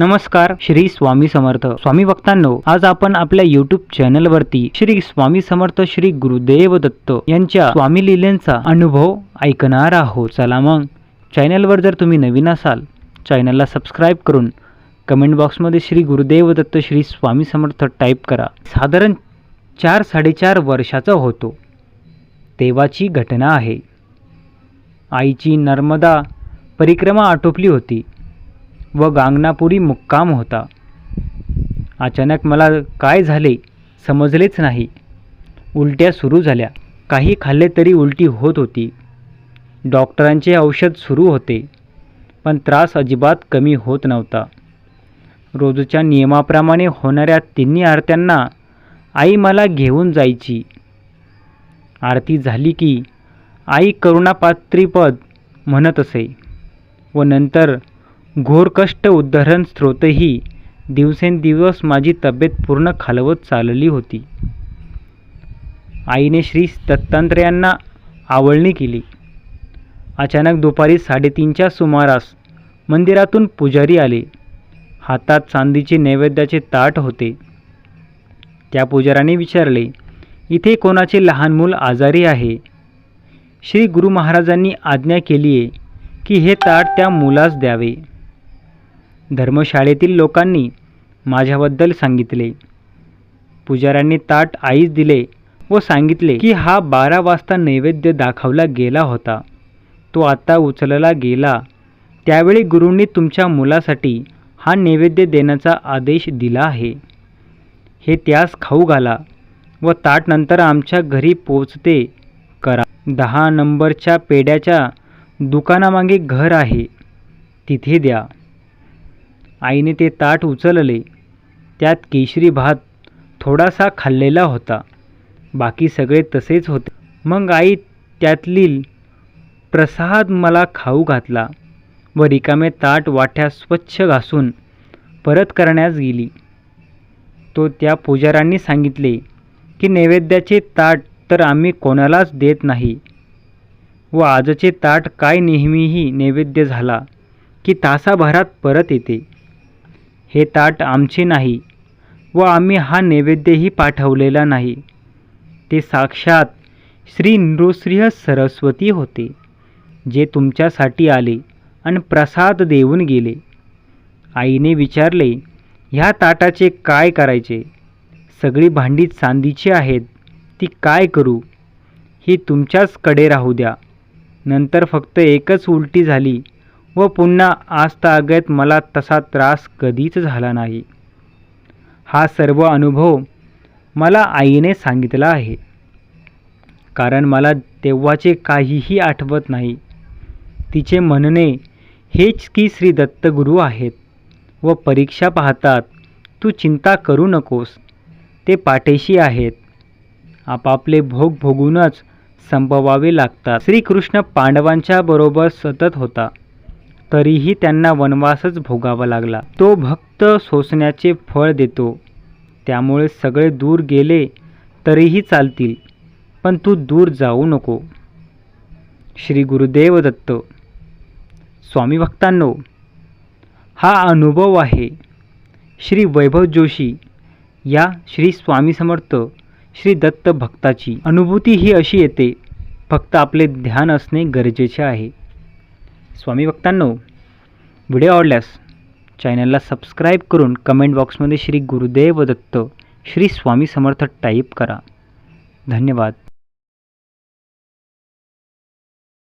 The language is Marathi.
नमस्कार श्री स्वामी समर्थ. स्वामी भक्तांनो आज आपण आपल्या युट्यूब चॅनलवरती श्री स्वामी समर्थ श्री गुरुदेव दत्त यांच्या स्वामी लिलेंचा अनुभव ऐकणार आहोत. चला मग चॅनलवर जर तुम्ही नवीन असाल चॅनलला सबस्क्राईब करून कमेंट बॉक्समध्ये श्री गुरुदेव दत्त श्री स्वामी समर्थ टाईप करा. साधारण चार साडेचार वर्षाचा होतो. तेव्हाची घटना आहे. आईची नर्मदा परिक्रमा आटोपली होती. व गांगनापुरी मुक्काम होता. अचानक मला काय झाले समजलेच नाही. उलट्या सुरू झाल्या. काही खाल्ले तरी उलटी होत होती. डॉक्टरांचे औषध सुरू होते पण त्रास अजिबात कमी होत नव्हता. रोजच्या नियमाप्रमाणे होणाऱ्या तिन्ही आरत्यांना आई मला घेऊन जायची. आरती झाली की आई करुणापात्रीपद म्हणत असे व नंतर घोरकष्ट उद्धरण स्रोतही दिवसेंदिवस माझी तब्येत पूर्ण खालवत चालली होती. आईने श्री दत्तात्रयांना आवळणी केली. अचानक दुपारी साडेतीनच्या सुमारास मंदिरातून पुजारी आले. हातात चांदीचे नैवेद्याचे ताट होते. त्या पुजाराने विचारले इथे कोणाचे लहान मूल आजारी आहे? श्री गुरु महाराजांनी आज्ञा केली आहे की हे ताट त्या मुलास द्यावे. धर्मशाळेतील लोकांनी माझ्याबद्दल सांगितले. पुजाऱ्यांनी ताट आईस दिले व सांगितले की हा बारा वाजता नैवेद्य दाखवला गेला होता. तो आता उचलला गेला. त्यावेळी गुरूंनी तुमच्या मुलासाठी हा नैवेद्य देण्याचा आदेश दिला आहे. हे त्यास खाऊ घाला व ताट नंतर आमच्या घरी पोचते करा. दहा नंबरच्या पेड्याच्या दुकानामागे घर आहे. तिथे द्या. आईने ते ताट उचलले. त्यात केशरी भात थोडासा खाल्लेला होता. बाकी सगळे तसेच होते. मग आई त्यातली प्रसाद मला खाऊ घातला व रिकामे ताट वाट्या स्वच्छ घासून परत करण्यास गेली. तो त्या पुजाऱ्यांनी सांगितले की नैवेद्याचे ताट तर आम्ही कोणालाच देत नाही व आजचे ताट काय नेहमीही नैवेद्य झाला की तासाभरात परत येते. हे ताट आमचे नाही व आम्ही हा नैवेद्यही पाठवलेला नाही. ते साक्षात श्री नृसिंह सरस्वती होते जे तुमच्यासाठी आले आणि प्रसाद देऊन गेले. आईने विचारले ह्या ताटाचे काय करायचे? सगळी भांडी चांदीची आहेत ती काय करू? ही तुमच्याचकडे राहू द्या. नंतर फक्त एकच उलटी झाली व पुन्हा आजतागत मला तसा त्रास कधीच झाला नाही. हा सर्व अनुभव मला आईने सांगितला आहे. कारण मला तेव्हाचे काहीही आठवत नाही. तिचे म्हणणे हेच की श्री दत्तगुरू आहेत व परीक्षा पाहतात. तू चिंता करू नकोस. ते पाठीशी आहेत. आपापले भोग भोगूनच संपवावे लागतात. श्रीकृष्ण पांडवांच्या बरोबर सतत होता. तरीही त्यांना वनवासच भोगावा लागला. तो भक्त सोसण्याचे फळ देतो. त्यामुळे सगळे दूर गेले तरीही चालतील. पण तू दूर जाऊ नको. श्री गुरुदेव दत्त. स्वामी भक्तांनो हा अनुभव आहे. श्री वैभव जोशी या श्री स्वामी समर्थ श्री दत्त भक्ताची. अनुभूती ही अशी येते फक्त आपले ध्यान असणे गरजेचे आहे. स्वामी भक्तांनो व्हिडिओ आवडल्यास चॅनलला सबस्क्राईब करून कमेंट बॉक्समध्ये श्री गुरुदेव दत्त श्री स्वामी समर्थ टाईप करा. धन्यवाद.